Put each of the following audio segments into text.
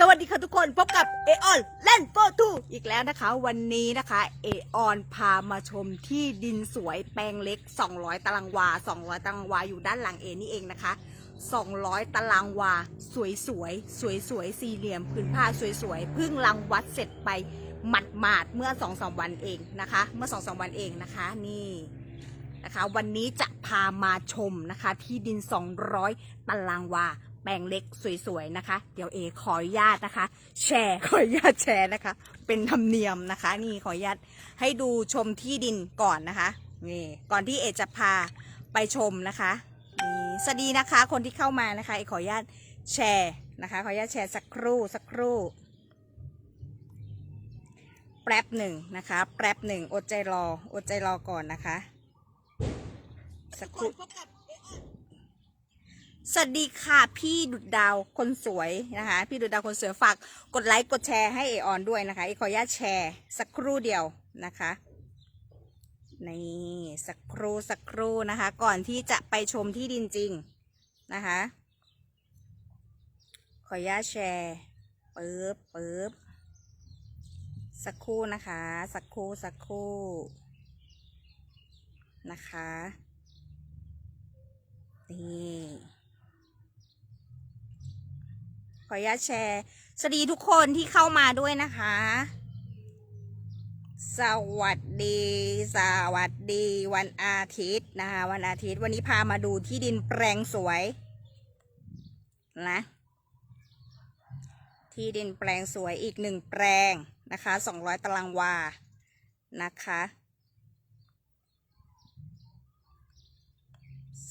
สวัสดีค่ะทุกคนพบกับเอออนเล่นโฟทูอีกแล้วนะคะ วันนี้นะคะเอออนพามาชมที่ดินสวยแปลงเล็ก 200 ตารางวา 200 ตารางวาอยู่ด้านหลังเอนี่เองนะคะ 200 ตารางวา สวยสวยสวยสวยสี่เหลี่ยมผืนผ้าสวยๆเพิ่งรังวัดเสร็จไปหมัดหมาดเมื่อ2อสวันเองนะคะ เมื่อ2อสวันเองนะคะนี่นะคะ วันนี้จะพามาชมนะคะที่ดิน 200 ตารางวา แปลงเล็กสวยๆนะคะ เดี๋ยวเอขออนุญาตนะคะ แชร์ขออนุญาตแชร์นะคะ เป็นธรรมเนียมนะคะ นี่ขออนุญาตให้ดูชมที่ดินก่อนนะคะนี่ก่อนที่เอจะพาไปชมนะคะนี่สวัสดีนะคะคนที่เข้ามานะคะเอขออนุญาตแชร์นะคะ ขออนุญาตแชร์สักครู่สักครู่แป๊บหนึ่งนะคะ แป๊บหนึ่งอดใจรออดใจรอก่อนนะคะ สักครู่ สวัสดีค่ะพี่ดุดดาวคนสวยนะคะ พี่ดุดดาวคนสวยฝากกดไลค์กดแชร์ให้เอออนด้วยนะคะเอขออนุญาตแชร์สักครู่เดียวนะคะนี่สักครู่สักครู่นะคะ ก่อนที่จะไปชมที่ดินจริงนะคะ ขออนุญาตแชร์ปึ๊บปึ๊บสักครู่นะคะ สักครู่สักครู่นะคะนี่ ขออนุญาตแชร์สวัสดีทุกคนที่เข้ามาด้วยนะคะ สวัสดี สวัสดี วันอาทิตย์นะคะวันอาทิตย์วันนี้พามาดูที่ดินแปลงสวยนะที่ดินแปลงสวยอีกหนึ่งแปลงนะคะสองร้อยตารางวา นะคะ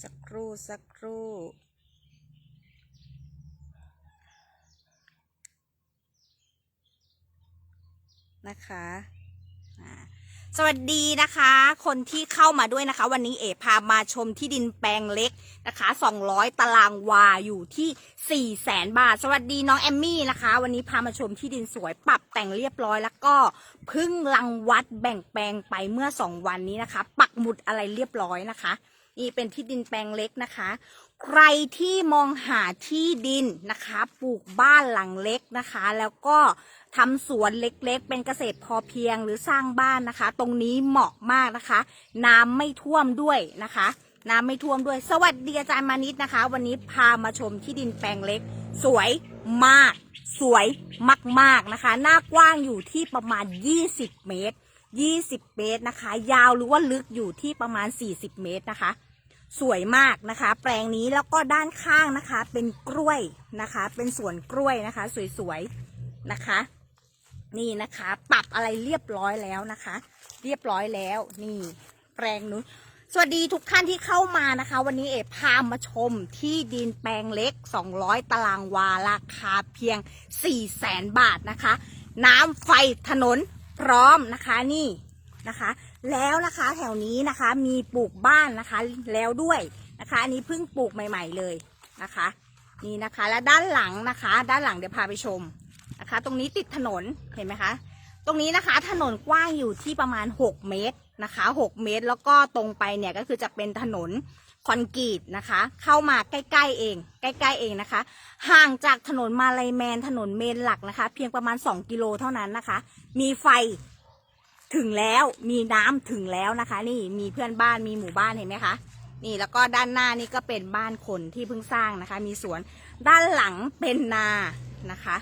สักครู่สักครู่ นะคะสวัสดีนะคะ คนที่เข้ามาด้วยนะคะ วันนี้เอ๋พามาชมที่ดินแปลงเล็กนะคะ 200 ตารางวาอยู่ที่4แสนบาท สวัสดีน้องแอมมี่นะคะ วันนี้พามาชมที่ดินสวยปรับแต่งเรียบร้อยแล้วก็พึ่งรังวัดแบ่งแปลงไปเมื่อ 2 วันนี้นะคะ ปักหมุดอะไรเรียบร้อยนะคะ นี่เป็นที่ดินแปลงเล็กนะคะ ใครที่มองหาที่ดินนะคะ ปลูกบ้านหลังเล็กนะคะ แล้วก็ทำสวนเล็กๆ เป็นเกษตรพอเพียงหรือสร้างบ้านนะคะ ตรงนี้เหมาะมากนะคะ น้ำไม่ท่วมด้วยนะคะ น้ำไม่ท่วมด้วย สวัสดีอาจารย์มานิดนะคะ วันนี้พามาชมที่ดินแปลงเล็ก สวยมาก สวยมากๆนะคะ หน้ากว้างอยู่ที่ประมาณ 20 เมตร 20 เมตรนะคะ ยาวหรือว่าลึกอยู่ที่ประมาณ 40 เมตรนะคะ สวยมากนะคะ แปลงนี้แล้วก็ด้านข้างนะคะ เป็นกล้วยนะคะ เป็นสวนกล้วยนะคะ สวยๆนะคะ นี่นะคะ ปรับอะไรเรียบร้อยแล้วนะคะ เรียบร้อยแล้วนี่แปลงนู้นสวัสดีทุกท่านที่เข้ามานะคะ วันนี้เอพามาชมที่ดินแปลงเล็ก 200 ตารางวาราคาเพียง4แสนบาทนะคะ น้ำไฟถนน พร้อมนะคะนี่นะคะ แล้วนะคะแถวนี้นะคะมีปลูกบ้านนะคะแล้วด้วยนะคะ อันนี้เพิ่งปลูกใหม่ ๆเลยนะคะ นี่นะคะและด้านหลังนะคะ ด้านหลังเดี๋ยวพาไปชมนะคะ ตรงนี้ติดถนนเห็นไหมคะ ตรงนี้นะคะถนนกว้างอยู่ที่ประมาณ 6 เมตรนะคะ 6 เมตร แล้วก็ตรงไปเนี่ยก็คือจะเป็นถนน คอนกรีตนะคะ เข้ามาใกล้ๆเอง ใกล้ๆเองนะคะ ห่างจากถนนมาลายแมนถนนเมนหลักนะคะ เพียงประมาณ 2 กิโลเท่านั้นนะคะ มีไฟถึงแล้วมีน้ำถึงแล้วนะคะ นี่มีเพื่อนบ้านมีหมู่บ้านเห็นไหมคะนี่แล้วก็ด้านหน้านี่ก็เป็นบ้านคนที่เพิ่งสร้างนะคะ มีสวนด้านหลังเป็นนานะคะ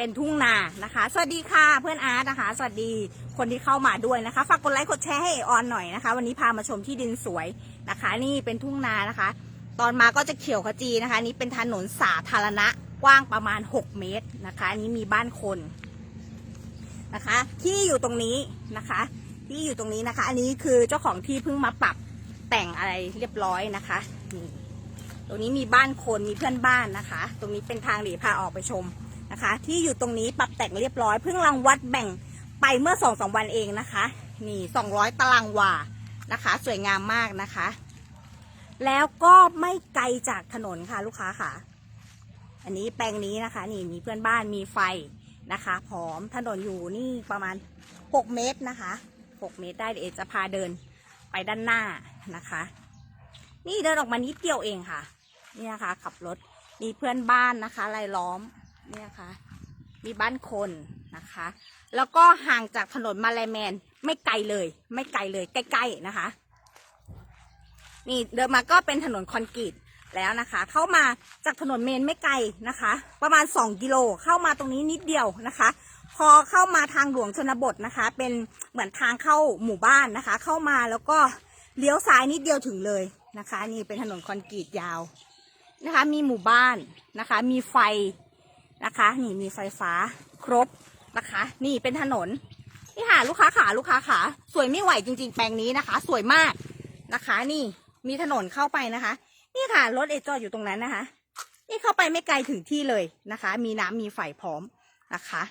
เป็นทุ่งนานะคะ สวัสดีค่ะเพื่อนอาร์ตนะคะ สวัสดีคนที่เข้ามาด้วยนะคะ ฝากกดไลค์กดแชร์ให้อออนหน่อยนะคะ วันนี้พามาชมที่ดินสวยนะคะ นี่เป็นทุ่งนานะคะ ตอนมาก็จะเขียวขจีนะคะ นี่เป็นถนนสาธารณะกว้างประมาณ 6 เมตรนะคะอันนี้มีบ้านคนนะคะ ที่อยู่ตรงนี้นะคะ ที่อยู่ตรงนี้นะคะ อันนี้คือเจ้าของที่เพิ่งมาปรับแต่งอะไรเรียบร้อยนะคะนี่ตรงนี้มีบ้านคนมีเพื่อนบ้านนะคะ ตรงนี้เป็นทางเดี๋ยวพาออกไปชม นะคะ ที่อยู่ตรงนี้ปรับแต่งเรียบร้อยเพิ่งรังวัดแบ่งไปเมื่อสองสามวันเองนะคะ นี่สองร้อยตารางวานะคะ สวยงามมากนะคะ แล้วก็ไม่ไกลจากถนนค่ะลูกค้าค่ะ อันนี้แปลงนี้นะคะ นี่มีเพื่อนบ้านมีไฟนะคะพร้อมถนนอยู่นี่ประมาณหกเมตรนะคะหกเมตรได้เดี๋ยวจะพาเดินไปด้านหน้านะคะ นี่เดินออกมานิดเดียวเองค่ะ นี่นะคะขับรถมีเพื่อนบ้านนะคะรายล้อม เนี่ยค่ะ มีบ้านคนนะคะ แล้วก็ห่างจากถนนมาลายแมนไม่ไกลเลย ไม่ไกลเลยใกล้ๆนะคะ นี่เดินมาก็เป็นถนนคอนกรีตแล้วนะคะ เข้ามาจากถนนเมนไม่ไกลนะคะ ประมาณ 2 กิโลเข้ามาตรงนี้นิดเดียวนะคะ พอเข้ามาทางหลวงชนบทนะคะ เป็นเหมือนทางเข้าหมู่บ้านนะคะ เข้ามาแล้วก็เลี้ยวซ้ายนิดเดียวถึงเลยนะคะ นี่เป็นถนนคอนกรีตยาวนะคะ มีหมู่บ้านนะคะ มีไฟ นะคะ นี่มีไฟฟ้าครบนะคะ นี่เป็นถนนนี่ค่ะลูกค้าขาลูกค้าขาสวยไม่ไหวจริง ๆ แปลงนี้นะคะ สวยมากนะคะ นี่มีถนนเข้าไปนะคะ นี่ค่ะรถเอจอดอยู่ตรงนั้นนะคะ นี่เข้าไปไม่ไกลถึงที่เลยนะคะ มีน้ำมีไฟพร้อมนะคะ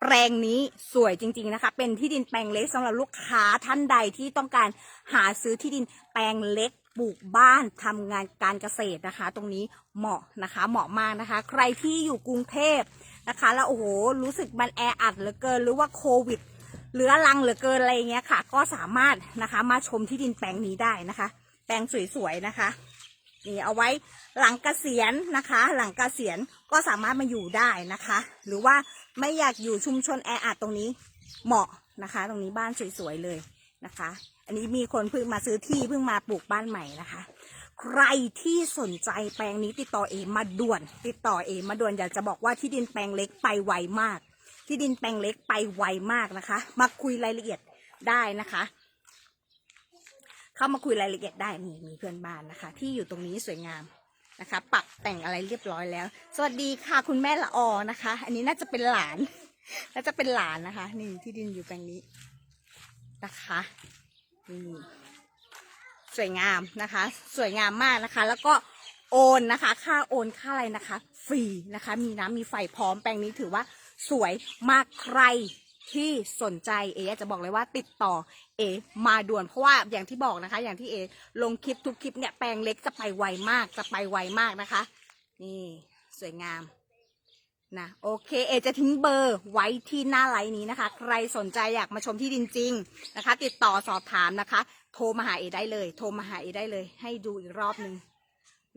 แปลงนี้สวยจริง ๆนะคะ เป็นที่ดินแปลงเล็กสำหรับลูกค้าท่านใดที่ต้องการหาซื้อที่ดินแปลงเล็ก ปลูกบ้านทำงานการเกษตรนะคะ ตรงนี้เหมาะนะคะเหมาะมากนะคะ ใครที่อยู่กรุงเทพนะคะ แล้วโอ้โหรู้สึกมันแออัดเหลือเกินหรือว่าโควิดเหลือรังเหลือเกินอะไรเงี้ยค่ะ ก็สามารถนะคะมาชมที่ดินแปลงนี้ได้นะคะ แปลงสวยๆนะคะนี่เอาไว้หลังเกษียณนะคะ หลังเกษียณก็สามารถมาอยู่ได้นะคะ หรือว่าไม่อยากอยู่ชุมชนแออัดตรงนี้เหมาะนะคะ ตรงนี้บ้านสวยๆเลย นะคะ อันนี้มีคนเพิ่งมาซื้อที่เพิ่งมาปลูกบ้านใหม่นะคะ ใครที่สนใจแปลงนี้ติดต่อเอมาด่วน ติดต่อเอมาด่วนอยากจะบอกว่าที่ดินแปลงเล็กไปไวมาก ที่ดินแปลงเล็กไปไวมากนะคะ มาคุยรายละเอียดได้นะคะ เข้ามาคุยรายละเอียดได้นี่มีเพื่อนบ้านนะคะ ที่อยู่ตรงนี้สวยงามนะคะ ปรับแต่งอะไรเรียบร้อยแล้ว สวัสดีค่ะคุณแม่ละออนะคะ อันนี้น่าจะเป็นหลานน่าจะเป็นหลานนะคะ นี่ที่ดินอยู่แปลงนี้ นะคะนี่สวยงามนะคะ สวยงามมากนะคะ แล้วก็โอนนะคะ ค่าโอนค่าอะไรนะคะ ฟรีนะคะ มีน้ำมีไฟพร้อมแปลงนี้ถือว่าสวยมากใครที่สนใจเออยากจะบอกเลยว่าติดต่อเอ มาด่วนเพราะว่าอย่างที่บอกนะคะ อย่างที่เอ ลงคลิปทุกคลิปเนี่ยแปลงเล็กจะไปไวมากจะไปไวมากนะคะ นี่สวยงาม นะโอเคเอจะทิ้งเบอร์ไว้ที่หน้าไลน์นี้นะคะ ใครสนใจอยากมาชมที่ดินจริงนะคะ ติดต่อสอบถามนะคะ โทรมาหาเอได้เลย โทรมาหาเอได้เลย ให้ดูอีกรอบหนึ่ง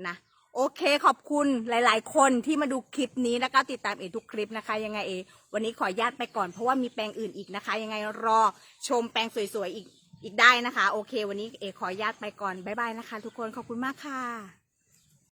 นะโอเคขอบคุณหลาย ๆ คนที่มาดูคลิปนี้แล้วก็ติดตามเอทุกคลิปนะคะ ยังไงเอวันนี้ขอญาตไปก่อนเพราะว่ามีแปลงอื่นอีกนะคะ ยังไงรอชมแปลงสวยๆอีกอีกได้นะคะ โอเค วันนี้เอขอญาตไปก่อนบ๊ายบายนะคะ ทุกคนขอบคุณมากค่ะ